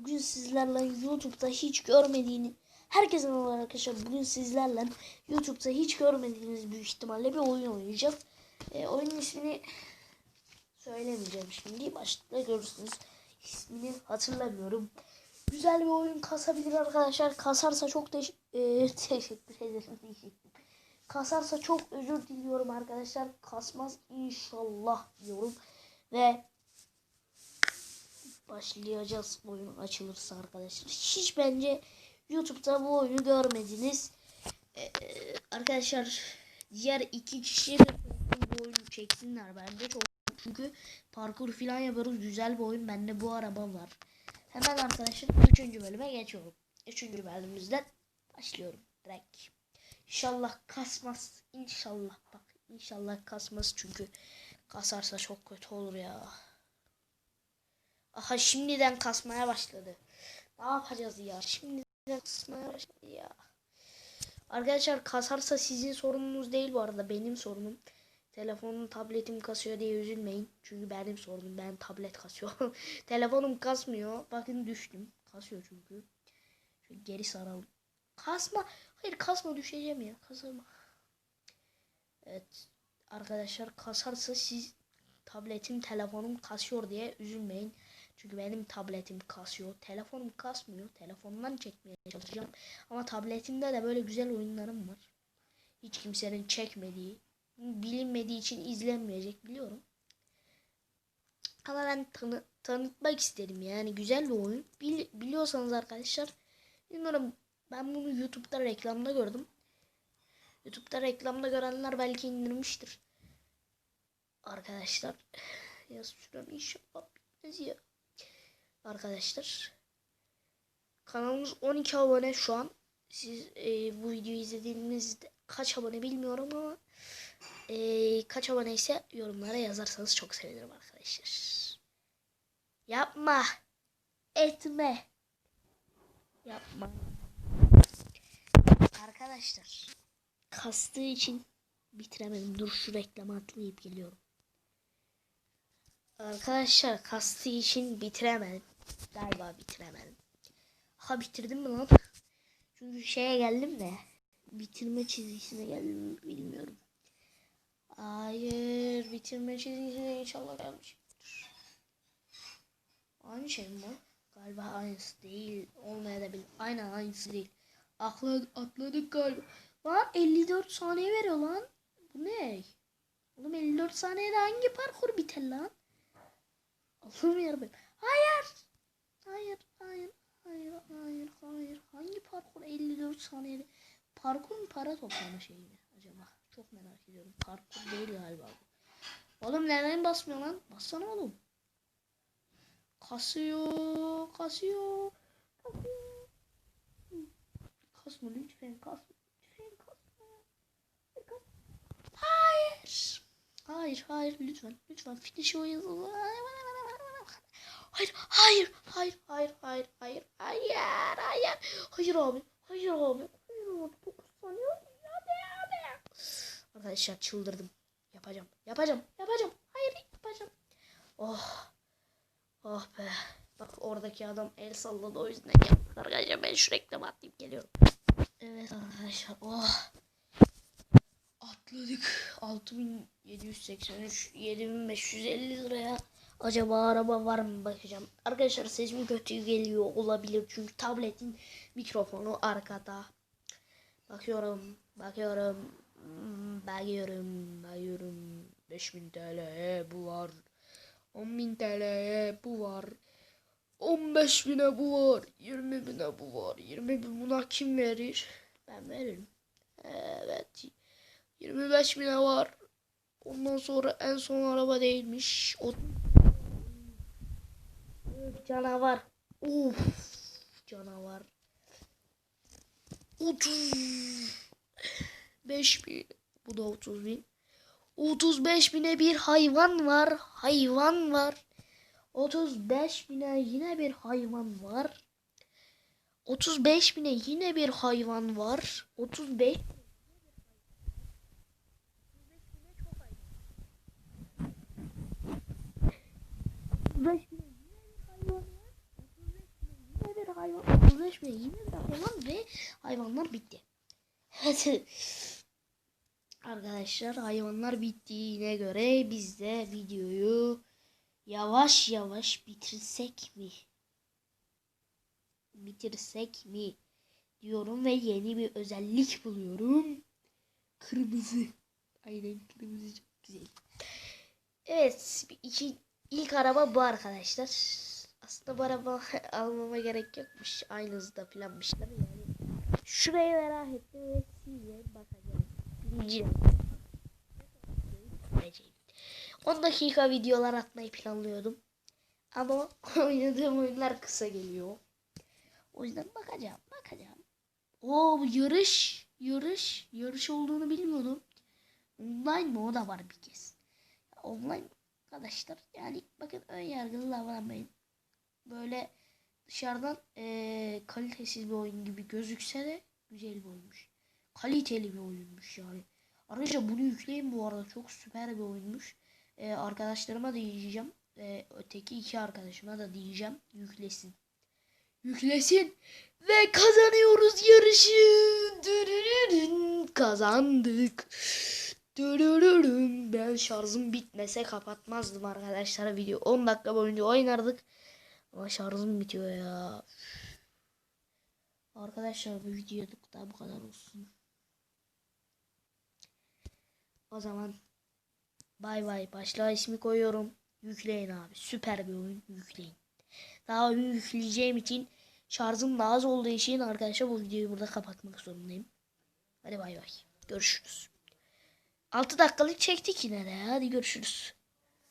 Bugün sizlerle YouTube'da hiç görmediğiniz herkese merhaba arkadaşlar. Bugün sizlerle YouTube'da hiç görmediğiniz büyük ihtimalle bir oyun oynayacağız. Ee, oyunun ismini söylemeyeceğim şimdi. Başlıkta görürsünüz. İsmini hatırlamıyorum. Güzel bir oyun kasabilir arkadaşlar. Kasarsa çok teş e, teşekkür ederim. Kasarsa çok özür diliyorum arkadaşlar. Kasmaz inşallah diyorum. Ve başlayacağız oyun açılırsa arkadaşlar. Hiç bence YouTube'da bu oyunu görmediniz. Ee, arkadaşlar diğer iki kişi de bu oyunu çeksinler bence çok çünkü parkur falan yapıyoruz güzel bir oyun bende bu araba var. Hemen arkadaşlar 3. bölüme geçiyorum. 3. bölümümüzden başlıyorum direkt. İnşallah kasmaz. İnşallah bak inşallah kasmaz çünkü kasarsa çok kötü olur ya. Aha şimdiden kasmaya başladı. Ne yapacağız ya? Şimdiden kasmaya başladı ya. Arkadaşlar kasarsa sizin sorununuz değil bu arada benim sorunum. Telefonum tabletim kasıyor diye üzülmeyin. Çünkü benim sorunum. Ben tablet kasıyor. Telefonum kasmıyor. Bakın düştüm. Kasıyor çünkü. Şöyle geri saralım. Kasma. Hayır kasma düşeceğim ya. Kasama. Evet. Arkadaşlar kasarsa siz tabletim telefonum kasıyor diye üzülmeyin. Çünkü benim tabletim kasıyor. Telefonum kasmıyor. Telefondan çekmeye çalışacağım. Ama tabletimde de böyle güzel oyunlarım var. Hiç kimsenin çekmediği, bilinmediği için izlenmeyecek biliyorum. Ama ben tanı tanıtmak istedim yani güzel bir oyun. Bil biliyorsanız arkadaşlar bilmiyorum ben bunu YouTube'da reklamda gördüm. YouTube'da reklamda görenler belki indirmiştir. Arkadaşlar ya sürem inşallah bitmez ya. Arkadaşlar kanalımız 12 abone şu an. Siz e, bu videoyu izlediğinizde kaç abone bilmiyorum ama e, kaç abone ise yorumlara yazarsanız çok sevinirim arkadaşlar. Yapma. Etme. Yapma. Arkadaşlar kastığı için bitiremedim. Dur şu reklamı atlayıp geliyorum. Arkadaşlar kastığı için bitiremedim. Galiba bitiremedim. Ha bitirdim mi lan? Çünkü şeye geldim de bitirme çizgisine geldim bilmiyorum. Hayır bitirme çizgisine inşallah gelmişimdir. Aynı şey mi? Galiba aynısı değil. Olmayabilir. Aynen aynısı değil. Akla, atladık galiba. Lan 54 saniye veriyor lan. Bu ne? Oğlum 54 saniyede hangi parkur biter lan? Allah'ım yarabbim. Hayır. Hayır, hayır, hayır, hayır, hayır. Hangi parkur 54 saniyede? Parkur mu para toplama şeyi mi acaba? Çok merak ediyorum. Parkur değil galiba bu. Oğlum neden basmıyor lan? Bassana oğlum. Kasıyor, kasıyor. kasıyor. Kasma lütfen kasma. Lütfen kasma. Hayır. Hayır, hayır lütfen. Lütfen finish oyun. Hayır, hayır, hayır, hayır, hayır, hayır, hayır, hayır. Hayır abi, hayır abi. Hayır abi, 9 saniye. Hadi, hadi. Arkadaşlar çıldırdım. Yapacağım, yapacağım, yapacağım. Hayır, yapacağım. Oh. Oh be. Bak oradaki adam el salladı o yüzden yaptık arkadaşlar. Ben şu reklamı atlayıp geliyorum. Evet arkadaşlar. Oh. Atladık. 6783 7550 liraya. Acaba araba var mı bakacağım. Arkadaşlar sesim kötü geliyor olabilir. Çünkü tabletin mikrofonu arkada. Bakıyorum. Bakıyorum. hmm, Bakıyorum. Bakıyorum. 5000 TL bu var. 10.000 TL bu var. 15 bine bu var. 20 bine bu var. 20 bin buna kim verir? Ben veririm. Evet. 25 bine var. Ondan sonra en son araba değilmiş. O... Canavar. Uf. Canavar. 35 bin. Bu da 30 bin. 35 bine bir hayvan var. Hayvan var. 35 bine yine bir hayvan var. 35 bine yine bir hayvan var. 35 35 bine yine bir hayvan var. 35 bine uğraşmıyor. Yine bir hayvan ve hayvanlar bitti. Arkadaşlar hayvanlar bittiğine göre biz de videoyu yavaş yavaş bitirsek mi? Bitirsek mi? Diyorum ve yeni bir özellik buluyorum. Kırmızı. Aynen kırmızı çok güzel. Evet iki, ilk araba bu arkadaşlar. Aslında bu araba almama gerek yokmuş. Aynı hızda planmışlar yani. Şurayı merak ettim ve size bakacağım. Bineceğim. 10 dakika videolar atmayı planlıyordum. Ama oynadığım oyunlar kısa geliyor. O yüzden bakacağım, bakacağım. O bu yarış, yarış, yarış olduğunu bilmiyordum. Online mı o da var bir kez. Online arkadaşlar yani bakın ön yargılı davranmayın. Böyle dışarıdan eee, kalitesiz bir oyun gibi gözükse de güzel bir oyunmuş. Kaliteli bir oyunmuş yani. Ayrıca bunu yükleyin bu arada çok süper bir oyunmuş. Eee, arkadaşlarıma da diyeceğim. Eee, öteki iki arkadaşıma da diyeceğim yüklesin. Yüklesin ve kazanıyoruz yarışı. Dürürürün. Kazandık. Dürürürün. Ben şarjım bitmese kapatmazdım arkadaşlar video. 10 dakika boyunca oynardık. Ama şarjım bitiyor ya. Arkadaşlar bu videoluk da bu kadar olsun. O zaman bay bay. Başlığa ismi koyuyorum. Yükleyin abi. Süper bir oyun. Yükleyin. Daha oyun yükleyeceğim için şarjım daha az olduğu için arkadaşlar bu videoyu burada kapatmak zorundayım. Hadi bay bay. Görüşürüz. 6 dakikalık çektik yine de. Hadi görüşürüz.